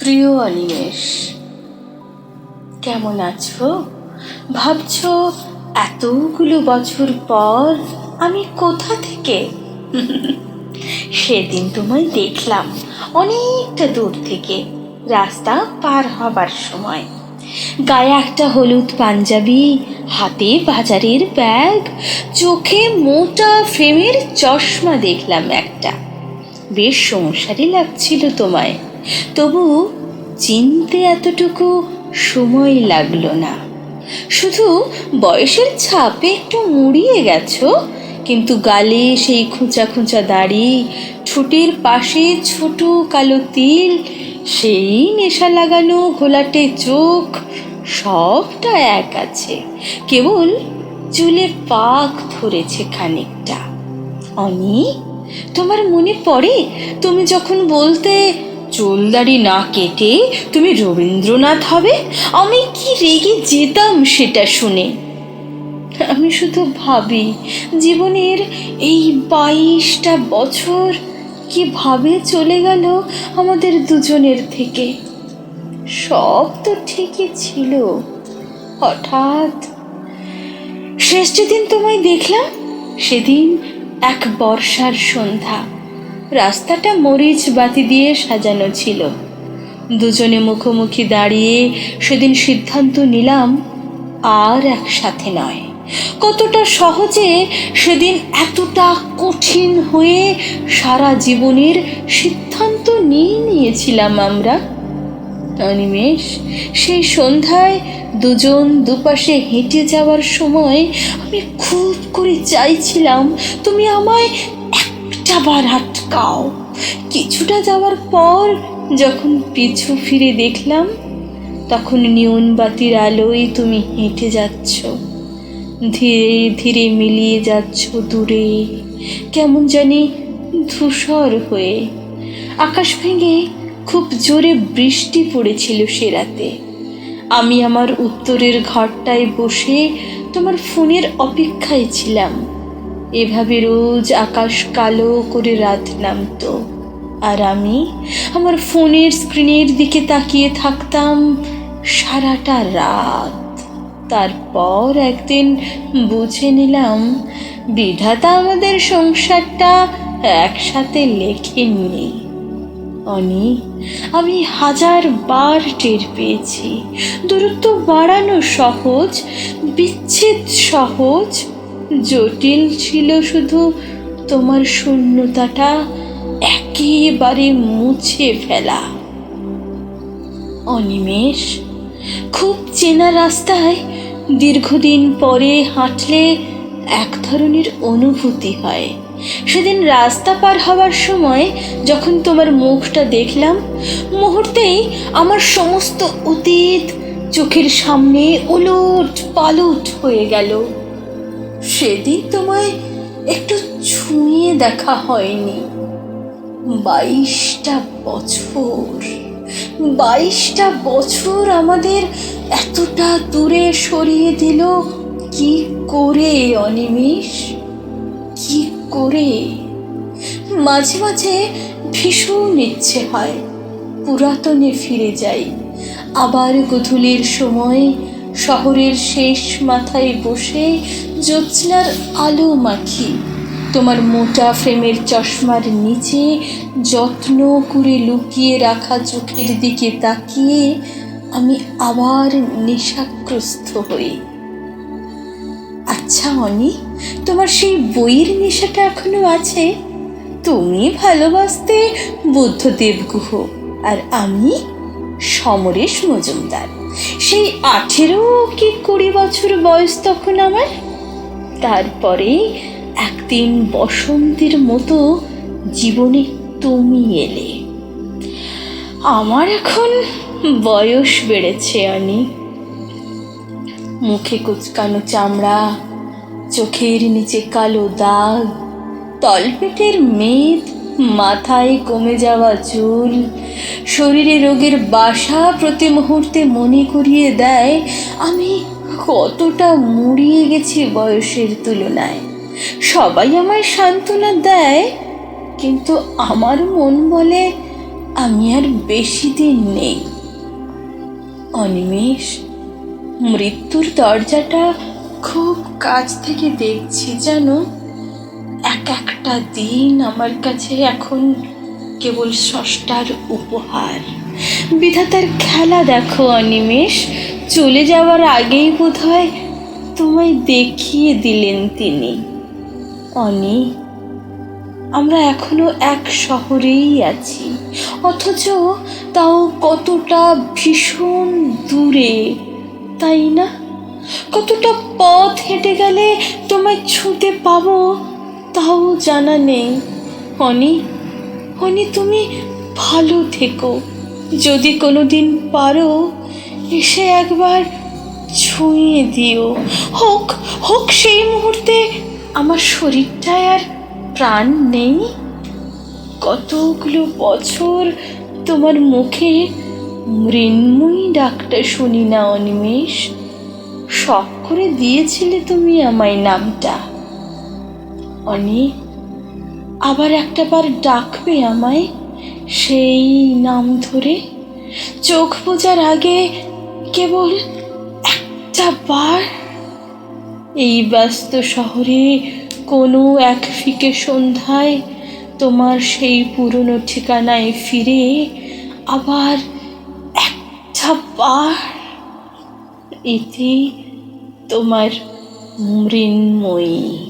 প্রিয় অনিমেষ, কেমন আছো? ভাবছ এতগুলো বছর পর আমি কোথা থেকে? সেদিন তোমায় দেখলাম অনেকটা দূর থেকে, রাস্তা পার হবার সময়। গায়ে একটা হলুদ পাঞ্জাবি, হাতে বাজারের ব্যাগ, চোখে মোটা ফ্রেমের চশমা দেখলাম একটা। বেশ সংসারই লাগছিল তোমায়। তবু চিনতে এতটুকু সময় লাগল না। শুধু বয়সের ছাপে একটু মুড়িয়ে গেছো, কিন্তু গালে সেই খোঁচা খোঁচা দাড়ি, ঠোঁটের পাশে ছোট কালো তিল, সেই নেশা লাগানো ঘোলাটে চোখ, সবটা এক আছে। কেবল চুলে পাক ধরেছে খানিকটা। অনি, তোমার মনে পড়ে? তুমি যখন বলতে চুলদাড়ি না কেটে তুমি রবীন্দ্রনাথ হবে? আমি কি রেগে যেতাম সেটা শুনে। আমি শুধু ভাবি, জীবনের এই বাইশটা বছর কীভাবে চলে গেল আমাদের দুজনের থেকে? সব তো ঠিকই ছিল। হঠাৎ শেষ যেদিন তোমায় দেখলাম, সেদিন এক বর্ষার সন্ধ্যা। রাস্তাটা মরিচ বাতি দিয়ে সাজানো ছিল। দুজনে মুখোমুখি দাঁড়িয়ে সেদিন সিদ্ধান্ত নিলাম, আর একসাথে নয়। কতটা সহজে সেদিন এতটা কঠিন হয়ে সারা জীবনের সিদ্ধান্ত নিয়ে নিয়েছিলাম আমরা। অনিমেষ, সেই সন্ধ্যায় দুজন দুপাশে হেঁটে যাওয়ার সময় আমি খুব করে চাইছিলাম, তুমি আমায় একটা বার আটকাও। কিছুটা যাওয়ার পর যখন পিছু ফিরে দেখলাম, তখন নিয়ন বাতির আলোয় তুমি হেঁটে যাচ্ছ। ধীরে ধীরে মিলিয়ে যাচ্ছ দূরে, কেমন জানি ধূসর হয়ে। আকাশ ভেঙে খুব জোরে বৃষ্টি পড়েছিল সে রাতে। আমি আমার উত্তরের ঘরটায় বসে তোমার ফোনের অপেক্ষায় ছিলাম। এভাবে রোজ আকাশ কালো করে রাত নামতো। আর আমি আমার ফোনের স্ক্রিনের দিকে তাকিয়ে থাকতাম সারাটা রাত। তারপর একদিন বুঝে নিলাম, বিধাতা আমাদের সংসারটা একসাথে লেখেননি। অনি, আমি হাজার বার টের পেয়েছি। দূরত্ব বাড়ানো সহজ, বিচ্ছেদ সহজ জটিল ছিল শুধু তোমার শূন্যতাটা একেবারে মুছে ফেলা। অনিমেষ, খুব চেনা রাস্তায় দীর্ঘদিন পরে হাঁটলে এক ধরনের অনুভূতি হয়। সেদিন রাস্তা পার হওয়ার সময় যখন তোমার মুখটা দেখলাম, মুহূর্তেই আমার সমস্ত অতীত চোখের সামনে উলট পালট হয়ে গেল। সেদিন তোমায় একটু ছুঁয়ে দেখা হয়নি। বাইশটা বছর বাইশটা বছর আমাদের এতটা দূরে সরিয়ে দিল। কি করে অনিমেষ? কি করে? মাঝে মাঝে ভীষণ ইচ্ছে হয় পুরাতনে ফিরে যাই। আবার গধূলির সময় শহরের শেষ মাথায় বসে জ্যোৎস্নার আলো মাখি। তোমার মোটা ফ্রেমের চশমার নিচে যত্ন করে লুকিয়ে রাখা চোখের দিকে তাকিয়ে আমি আবার নেশাগ্রস্ত হই। আচ্ছা অনি, তোমার সেই বইয়ের নেশাটা এখনও আছে? তুমি ভালোবাসতে বুদ্ধদেব গুহ আর আমি সমরেশ মজুমদার। সেই আঠেরো কি কুড়ি বছর বয়স তখন আমার? তারপরে একদিন বসন্তের মতো জীবনে তুমি এলে। আমার এখন বয়স বেড়েছে অনি মুখে কুচকানো চামড়া, চোখের নিচে কালো দাগ, তলপেটের মেদ মাথায় কমে যাওয়া চুল। শরীরে রোগের বাসা প্রতি মুহূর্তে মনে করিয়ে দেয়, আমি কতটা মুড়িয়ে গেছি বয়সের তুলনায়। সবাই আমায় সান্ত্বনা দেয়, কিন্তু আমার মন বলে আমি আর বেশি দিন নেই। অনিমেষ, মৃত্যুর দরজাটা খুব কাছ থেকে দেখছি জানো? এক একটা দিন আমার কাছে এখন কেবল ষষ্ঠার উপহার। বিধাতার খেলা দেখো অনিমেষ, চলে যাওয়ার আগেই বোধ হয় তোমায় দেখিয়ে দিলেন তিনি। অনি, আমরা এখনও এক শহরেই আছি, অথচ তাও কতটা ভীষণ দূরে, তাই না? কতটা পথ হেঁটে গেলে তোমায় ছুঁতে পাবো জানা নেই। অনি অনি তুমি ভালো থেকো। যদি কোনো দিন পারো, এসে একবার ছুঁয়ে দিও। হোক হোক, সেই মুহূর্তে আমার শরীরটায় আর প্রাণ নেই। কতগুলো বছর তোমার মুখে মৃন্ময়ী ডাকটা শুনি না, অনিমেষ। শখ করে দিয়েছিলে তুমি আমায় নামটা। অনি আবার একটা বার ডাকবে আমায় সেই নাম ধরে। চোখ বোঝার আগে কেবল একটা বার এই ব্যস্ত শহরে কোনো এক ফিকে সন্ধ্যায় তোমার সেই পুরনো ঠিকানায় ফিরে আবার একটা বার এতে তোমার মৃন্ময়ী।